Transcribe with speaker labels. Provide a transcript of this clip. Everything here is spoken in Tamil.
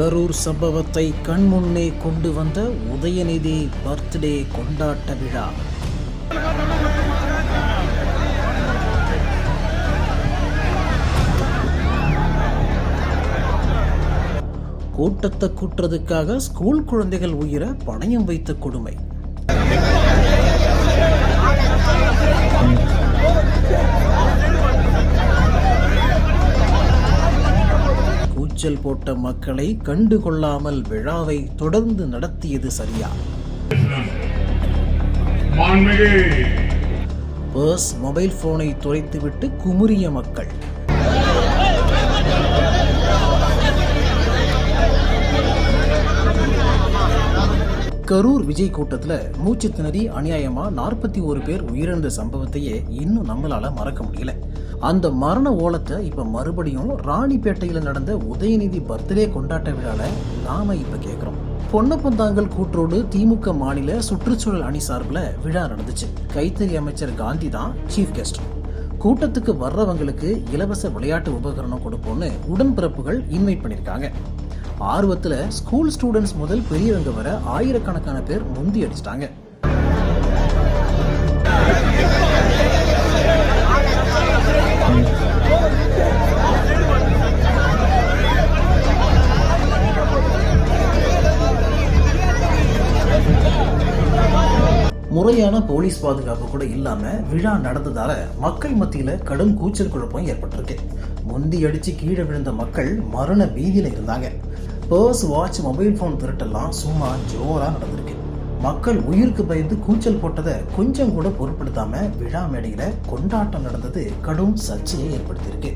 Speaker 1: கரூர் சம்பவத்தை கண்முன்னே கொண்டு வந்த உதயநிதி பர்த்டே கொண்டாட்ட விழா. கூட்டத்தை கூட்டுறதுக்காக ஸ்கூல் குழந்தைகள் உயிரை பணயம் வைத்த கொடுமை. கூச்சல் போட்ட மக்களை கண்டு கொள்ளாமல் விழாவை தொடர்ந்து நடத்தியது சரியா? பர்ஸ் மொபைல் போனை துரைத்துவிட்டு குமுறிய மக்கள். கரூர் விஜய் கூட்டத்தில் மூச்சு திணறி அநியாயமாக நாற்பத்தி ஒரு பேர் உயிரிழந்த சம்பவத்தையே இன்னும் நம்மளால் மறக்க முடியல. அந்த மரண ஓலத்தை இப்போ மறுபடியும் ராணிப்பேட்டையில் நடந்த உதயநிதி பர்த்டே கொண்டாட்ட விழாவில் நாம இப்போ கேட்குறோம் பொன்னப்பந்தாங்கல் கூற்றோடு திமுக மாநில சுற்றுச்சூழல் அணி சார்பில் விழா நடந்துச்சு. கைத்தறி அமைச்சர் காந்தி தான் சீஃப் கெஸ்ட் கூட்டத்துக்கு வர்றவங்களுக்கு இலவச விளையாட்டு உபகரணம் கொடுப்போம்னு உடன்பிறப்புகள் இன்வைட் பண்ணியிருக்காங்க ஆர்வத்துல ஸ்கூல் ஸ்டூடெண்ட்ஸ் முதல் பெரியவங்க வர ஆயிரக்கணக்கான பேர் முந்தி அடிச்சிட்டாங்க. முறையான போலீஸ் பாதுகாப்பு கூட இல்லாம விழா நடந்ததால மக்கள் மத்தியில கடும் கூச்சல் குழப்பம் ஏற்பட்டிருக்கு. முந்தி அடிச்சு கீழே விழுந்த மக்கள் மரண பீதியில இருந்தாங்க. பர்ஸ் வாட்ச் மொபைல் ஃபோன் திருட்டெல்லாம் சும்மா ஜோராக நடந்திருக்கு. மக்கள் உயிருக்கு பயந்து கூச்சல் போட்டதை கொஞ்சம் கூட பொருட்படுத்தாமல் விழா மேடையில கொண்டாட்டம் நடந்தது கடும் சர்ச்சையை ஏற்படுத்தியிருக்கு.